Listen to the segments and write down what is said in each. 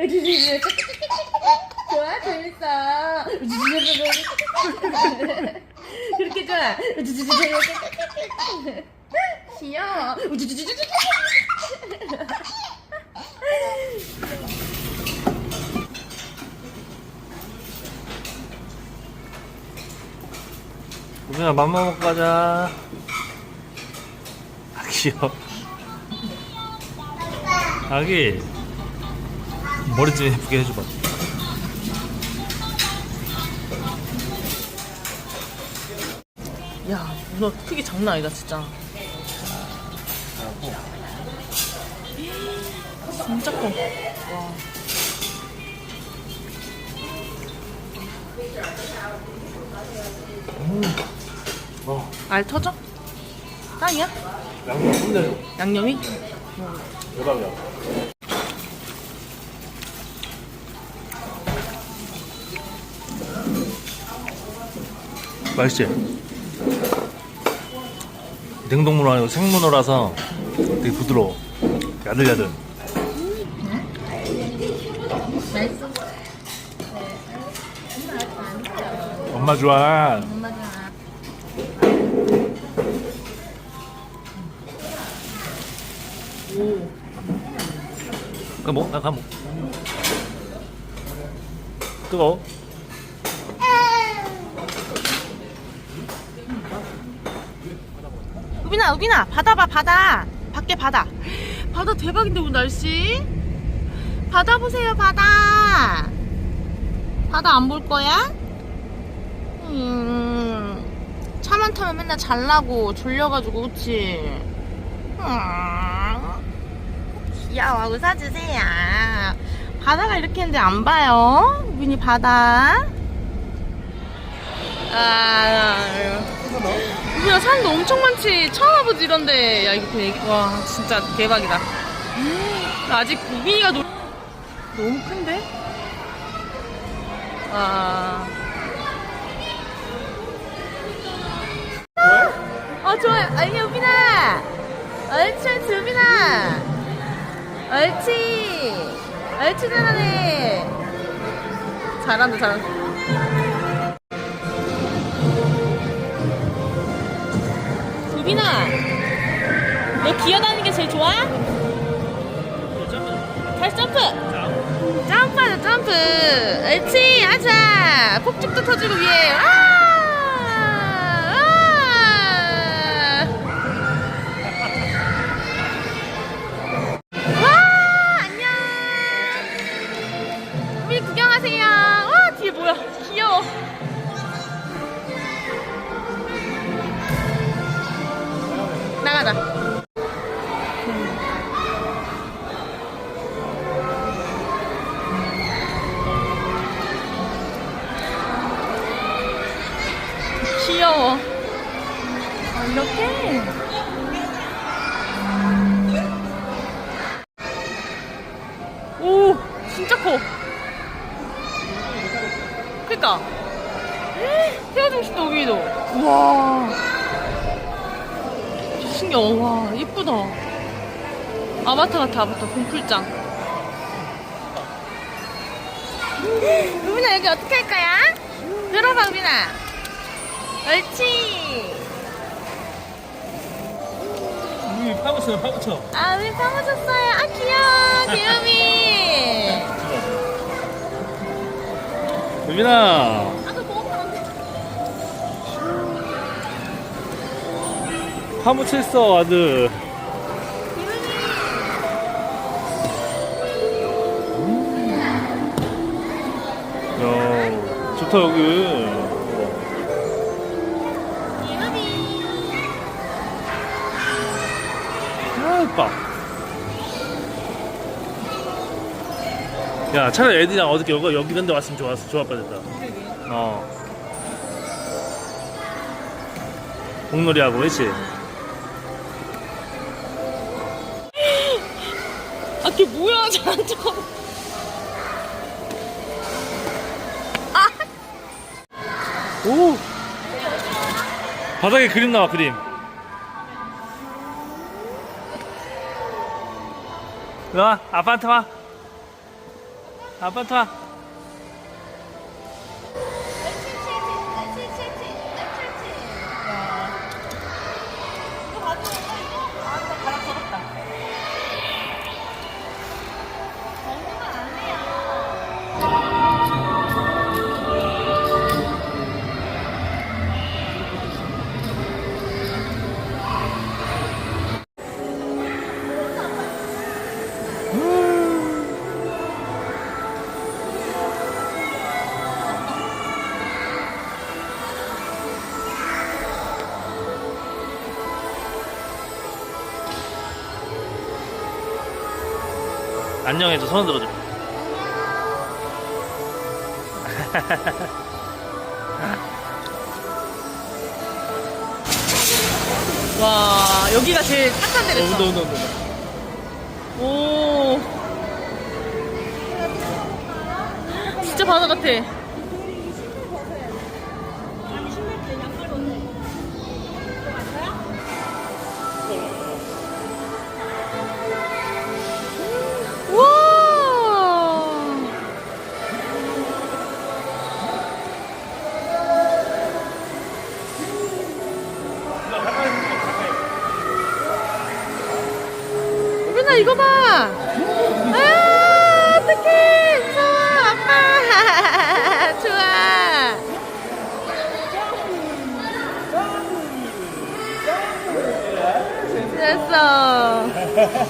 좋아 재밌어. 그렇게 좋아. 귀여워. 우빈아 맘마 먹고 가자. 아 귀여워. 아기 머리 좀 예쁘게 해줘봐 야 문어 크기 장난 아니다 진짜 진짜 커 와. 어알 터져? 땅이야? 양념 끝내줘 양념이? 대박이야 맛있지? 냉동문어 아니고 생문어라서 되게 부드러워 야들야들 엄마 좋아 가 먹, 나가 먹. 뜨거워. 우빈아 우빈아 바다 봐 바다. 밖에 바다. 바다 대박인데 오늘 날씨? 바다 보세요 바다. 바다 안 볼 거야? 음, 차만 타면 맨날 잘나고 졸려가지고 그치? 음, 귀여워. 웃어주세요. 바다가 이렇게 했는데 안 봐요? 우빈이 바다. 아 우리가 사람도 엄청 많지. 와보지 이런데. 야 이거 되게 와 진짜 대박이다. 음, 아직 우빈이가 노... 너무 큰데? 아... 어 좋아요. 아니 우빈아 옳지 옳지 우빈아 옳지 옳지 잘하네. 잘한다 잘한다 우빈아 너 기어다니는 게 제일 좋아? 다시 점프 점프하자 점프 옳지 하자 폭죽도 터지고 위에 와! 나가 공풀장. 우빈아 여기 어떻게 할 거야? 들어봐 우빈아 옳지. 우리 파묻혀, 파묻혀. 아 우빈 파묻혔어요. 아 귀여워 귀요미. 파묻혀 있어, 아들. 좋다, 여기. 아, 예뻐. 야, 차라리 애들이랑 어저께 여기, 여기 이런 데 왔으면 좋았어. 좋아 빠졌다. 어. 공놀이하고, 그렇지? 아, 걔 뭐야, 척. 오! 바닥에 그림 나와, 그림. 와, 아빠한테 와. 아빠한테 와. 안녕해줘 손 들어줘. 와 여기가 제일 탁한 데랬어. 온다 온다 온다. 오. 진짜 바다 같아. 이거 봐. 아 어떡해 무서워 아빠 좋아. 됐어.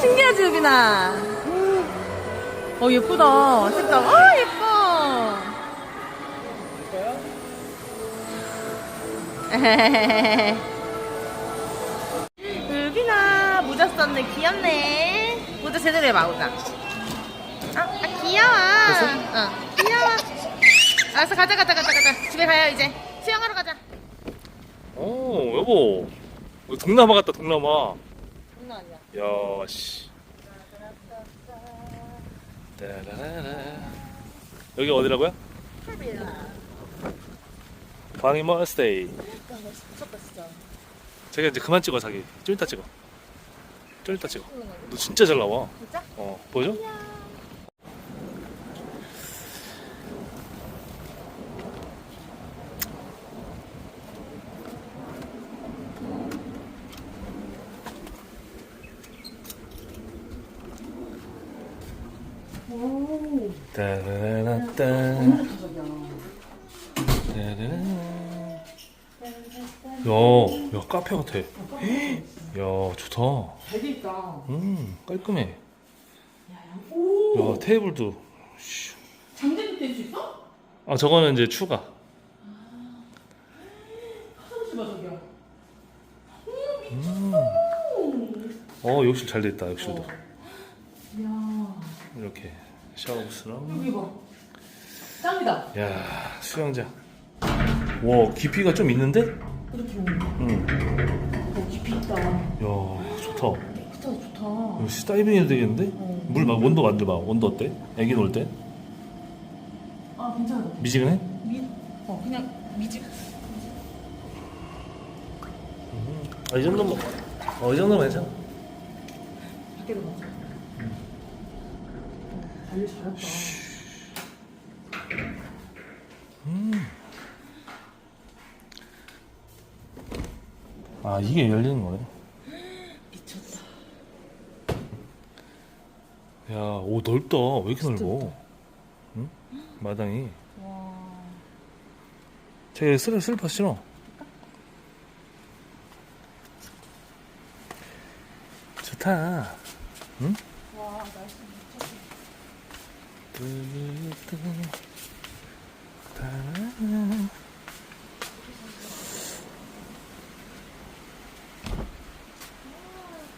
신기하지 유빈아. 어 예쁘다 색깔. 아 예뻐. 유빈아 모자 썼네 귀엽네. 모자 제대로 해봐 모자. 아, 아 귀여워. 어 귀여워. 알았어 가자 가자 가자 가자 집에 가요 이제 수영하러 가자. 오 여보. 어, 동남아 같다 동남아. 장난 아니야. 야 씨. 따라라라. 여기 어디라고요? 광희몰 스테이. 미쳤다 진짜. 자기 이제 그만 찍어 자기. 좀 이따 찍어. 좀 이따 찍어. 너 진짜 잘 나와. 진짜? 어 보여줘? 따라라라. 야, 야 카페 같아. 야 좋다. 잘돼 있다. 음 깔끔해. 야 테이블도. 씨. 장대도 뗄수 있어? 아 저거는 이제 추가. 화장실 봐 저기야. 어 욕실 잘 됐다 욕실도. 이야 이렇게 샤워부스랑. 여기 봐. 짱이다. 야 수영장. 와 깊이가 좀 있는데? 이렇게 오는 거. 응. 어. 야 좋다. 깨끗하다 좋다. 이거 시- 다이빙 해도 되겠는데? 어. 물 막 온도 만져봐. 온도 어때? 애기 놀 때? 아 괜찮아. 미지근해? 미, 어 그냥 미지. 아, 이 정도면 어, 이 정도면 괜찮아. 밖에도 맞아. 관리 잘했다. 아 이게 열리는 거네. 미쳤다. 야, 오 넓다. 왜 이렇게 넓어? 응? 마당이. 와. 쟤 슬, 슬퍼 싫어. 좋다. 응? 와 날씨 미쳤어. 뚜뚜, 따라.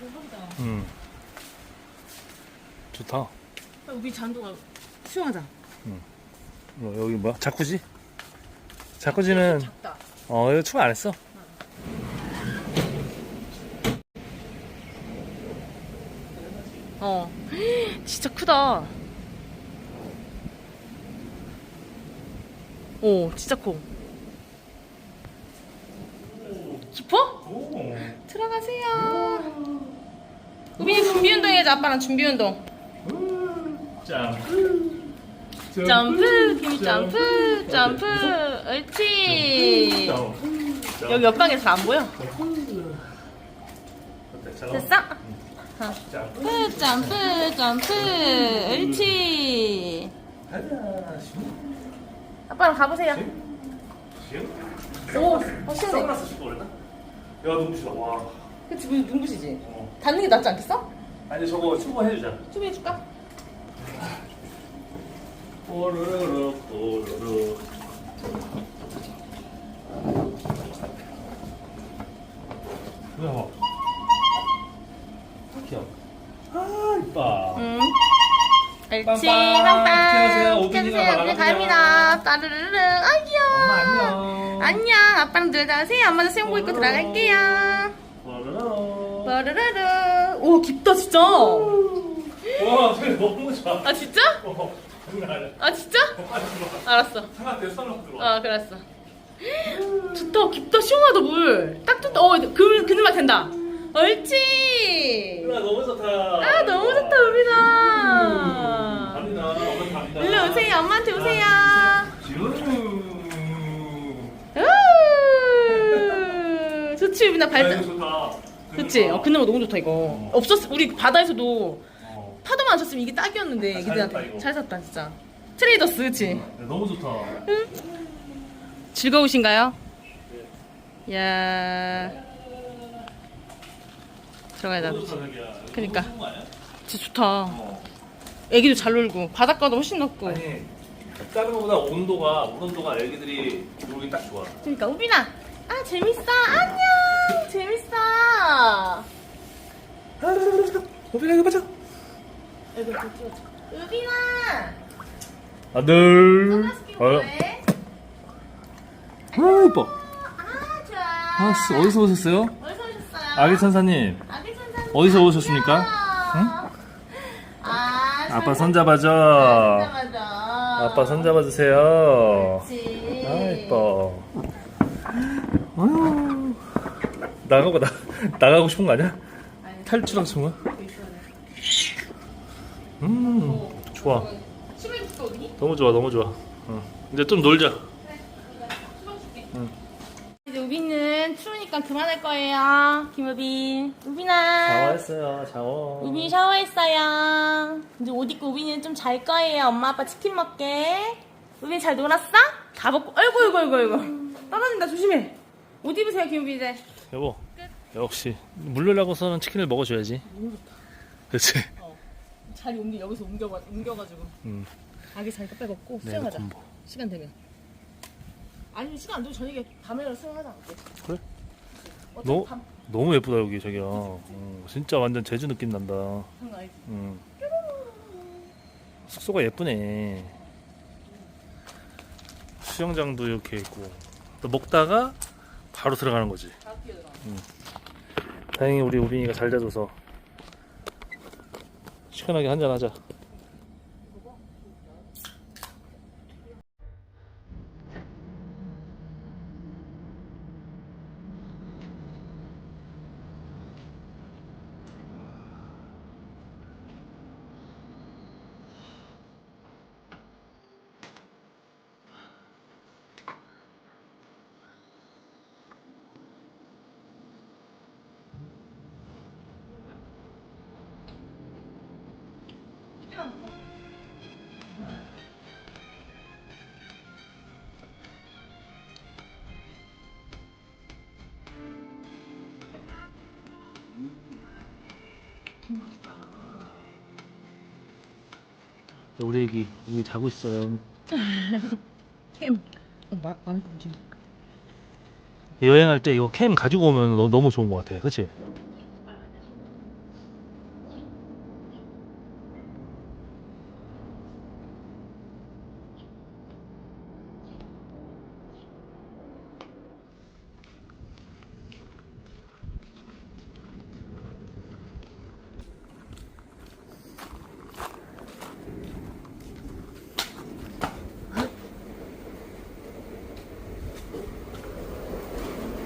대박이다. 응. 좋다. 우리 잔도가 수영하자. 어, 여기 뭐야? 자쿠지? 자쿠지는 작다. 어 이거 추가 안 했어. 어. 진짜 크다. 오, 진짜 커. 깊어? 들어가세요. 우빈이 준비 운동 해야지, 아빠랑 준비 운동. 짱. 점프 김 점프 점프 옳지 여기 옆방에서 안 보여 됐어 어. 점프 점프 점프 옳지 아빠랑 가보세요 오 확실해 선글라스 신고 그랬나? 야 눈부시다 와 그치 뭐 눈부시지 어. 닿는 게 낫지 않겠어? 아니 저거 초보 해주자. 준비해줄까? 뽀르르르 뽀르르 뭐야 귀여워 아 이뻐 응 옳지 빵빵. 오빈이가 오빈이 나가세요. 갑니다. 따르르르. 아 귀여워 엄마 안녕. 안녕. 아빠랑 들어가세요. 엄마도 수영복 입고 들어갈게요. 뽀르르르 빠르르르 오 깊다 진짜. 와 소리 너무 좋아. 아 진짜? 어, 장난 아니야. 아 진짜? 빨리 들어와 알았어. 상한테 선글라스 들어와. 어 그랬어. 좋다 깊다 시원하다 물 딱 좋다. 어 그, 그늘만 된다. 옳지. 야 너무 좋다. 아 너무 좋다 우빈아. 갑니다. 엄마 갑니다. 일로 오세요. 엄마한테 오세요. 우! 좋지 아, 이거 좋다 그치? 어 그늘만 너무 좋다 이거. 없었 우리 바다에서도 어. 파도만 안 쳤으면 이게 딱이었는데 아, 잘 애기들한테 이거. 잘 샀다 진짜. 트레이더스 그치? 야, 너무 좋다. 즐거우신가요? 야. 들어가야 돼 너무 좋다 자기야. 그니까. 너무 좋은 거 아니야? 진짜 좋다. 어. 애기도 잘 놀고 바닷가도 훨씬 넓고. 아니 다른 거보다 온도가 온도가 애기들이 놀기 딱 좋아. 그러니까 우빈아. 아 재밌어. 안녕. 재밌어 오빈아 이거 보자. 우빈아 아들 선글라스 끼고 뭐해? 아 이뻐. 아 좋아. 아 씨, 어디서 오셨어요? 어디서 오셨어요? 아기 천사님. 아기 천사님. 어디서 오셨습니까? 응? 아 아빠 손 잡아줘. 맞아 아빠 손 잡아주세요. 그렇지 아 이뻐. 아유. 나가고 나 나가고 싶은 거 아니야? 아니, 탈출하고 싶은 거야? 음 좋아? 너무 좋아 너무 좋아 응. 이제 좀 놀자. 이제 우빈은 추우니까 그만할 거예요 김우빈 우빈아 샤워했어요 샤워 우빈이 샤워했어요. 이제 옷 입고 우빈이는 좀 잘 거예요. 엄마 아빠 치킨 먹게. 우빈이 잘 놀았어? 다 먹고. 아이고 아이고 아이고 아이고. 떨어진다 조심해. 옷 입으세요 김우빈 이제. 여보 역시 물려라고서는 치킨을 먹어줘야지 그렇지 자리 옮기 여기서 옮겨가 옮겨가지고. 음. 아기 자니까 빼먹고 네, 수영하자. 콤보. 시간 되면. 아니 시간 안 되면 저녁에 밤에라도 수영하자. 그래? 어차피 너- 밤 너무 예쁘다 여기 저기야 음, 진짜 완전 제주 느낌 난다 아니지. 음. 숙소가 예쁘네 수영장도 이렇게 있고 또 먹다가 바로 들어가는 거지 다 뛰어들어. 다행히 우리 우빈이가 잘 자줘서 시원하게 한잔 하자 우리 애기 여기 자고 있어요 캠. 어, 마, 마음에 들지. 여행할 때 이거 캠 가지고 오면 너, 너무 좋은 것 같아 그치?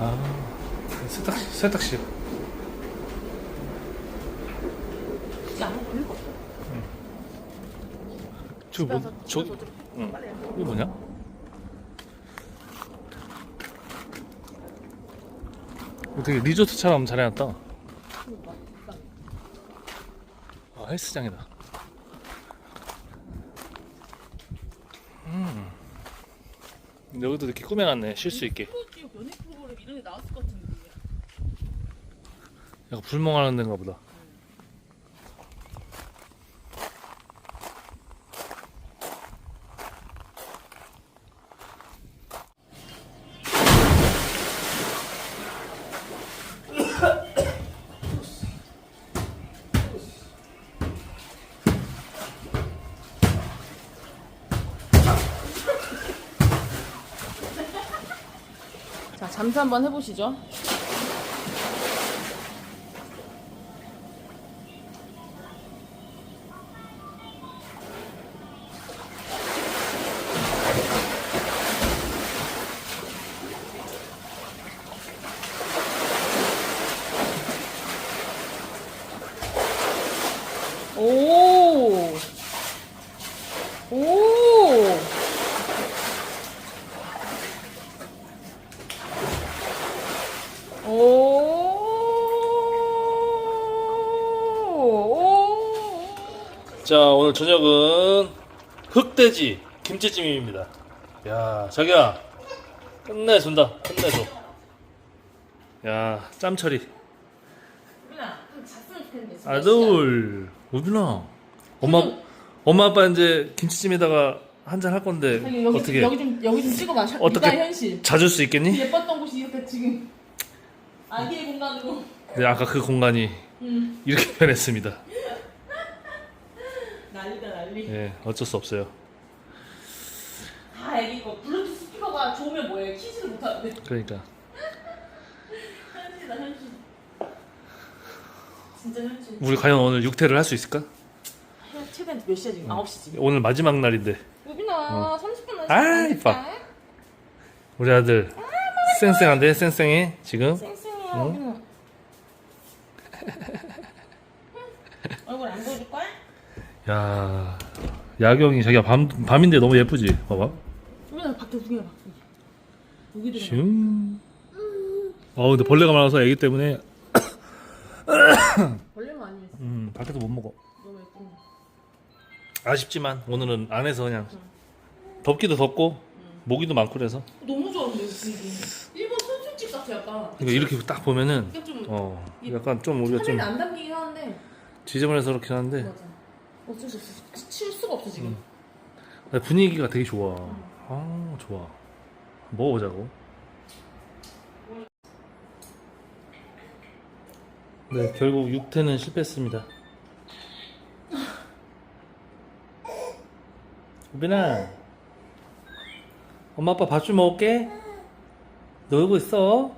아 세탁, 세탁실 야, 별거. 저기 뭐, 집에 와서 저기, 집에 와서 응. 빨리 해. 이게 뭐냐? 이거 되게 리조트처럼 잘 해놨다. 아, 헬스장이다. 음. 여기도 이렇게 꾸며놨네. 쉴 수 있게. 프로듀 연예 프로그램 이런 게 나왔을 것 같은데. 약간 불멍하는 데인가 보다. 자, 잠수 한번 해보시죠. 오! 저녁은 흑돼지 김치찜입니다. 야, 자기야. 끝내준다. 끝내줘. 야, 짬 처리. 우빈아, 좀 잤으면 좋겠는데. 지금 아들. 우빈아. 엄마, 엄마 아빠 이제 김치찜에다가 한 잔 할 건데, 자기 여기, 어떻게 여기 좀 여기 좀 찍어봐. 샤- 어떻게- 육아 현실. 자줄 수 있겠니? 예뻤던 곳이 이렇게 지금 아기의 공간으로. 네, 아까 그 공간이 음. 이렇게 변했습니다. 난리. 예, 어쩔 수 없어요. 다 애기 거. 블루투스 스피커가 좋으면 뭐해? 키지를 못하는데. 그러니까. 현실이다 현실. 진짜 현실. 우리 과연 오늘 육퇴를 할 수 있을까? 최대한 몇 시야 지금? 9시 지금. 오늘 마지막 날인데. 우빈아, 30분 남았어. 아, 이뻐. 우리 아들 쌩쌩한데 쌩쌩해 지금 쌩쌩이야, 응? 우빈아. 얼굴 안 보여줄 거야? 야 야경이 자기가 밤, 밤인데 너무 예쁘지 봐봐 우빈아 밖에 구경해 봐. 여기 들어. 슝. 어 근데 벌레가 많아서 애기 때문에 벌레만 아니면 음, 밖에서 못 먹어 너무 예쁜데. 아쉽지만 오늘은 안에서 그냥 덥기도 덥고 모기도 많고 그래서 너무 좋아 근데 분위기. 일본 선술집 같아 약간. 그러니까 이렇게 딱 보면은 약간 좀어 약간 좀 우리가 좀 카메라 안 담기긴 하는데 지저분해서 그렇긴 한데 맞아. 어쩔 수 없어. 치울 수가 없어 지금. 근데 분위기가 되게 좋아 아 좋아 먹어보자고 네 결국 육퇴는 실패했습니다 우빈아 엄마 아빠 밥 좀 먹을게 놀고 있어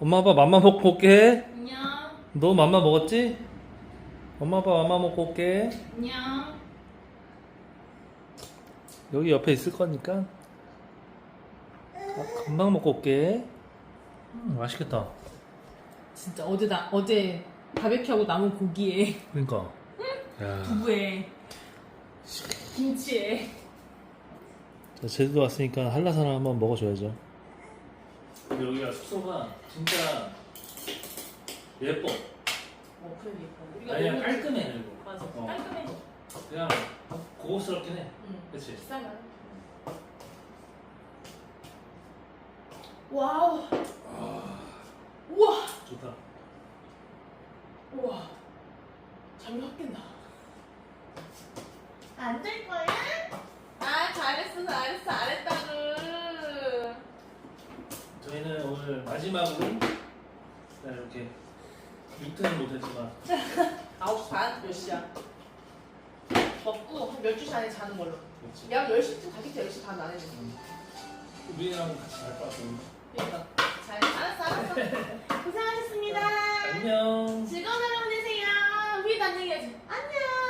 엄마 아빠 맘마 먹고 올게 안녕. 너 맘마 먹었지? 엄마 아빠 맘마 먹고 올게. 안녕. 여기 옆에 있을 거니까. 아, 금방 먹고 올게. 음, 맛있겠다. 진짜 어제 나 어제 바베큐하고 남은 고기에. 그러니까. 야, 두부에. 김치에. 자, 제주도 왔으니까 한라산을 한번 먹어줘야죠. 여기가 숙소가 진짜 예뻐 어 그래 예뻐. 우리가 아니야 너무 깔끔해 그리고 맞아. 어. 깔끔해. 그냥 고급스럽긴 해 응. 그치? 비싼 거. 와우. 우와. 좋다 우와. 잠이 확 깬다. 안 될 거야? 아 잘했어 잘했어 잘했다고. 저희는 오늘 마지막으로 자, 이렇게 육퇴는 못했지만 9시 반? 몇 시야? 먹고 한 12시 안에 자는 걸로. 그렇지 약 10시쯤 가겠지 10시 반 안에. 우리랑 같이 갈것 같아 그러니까. 잘 알았어 알았어. 고생하셨습니다. 안녕 즐거운 하루 보내세요. 우리도 안녕히 가지. 안녕.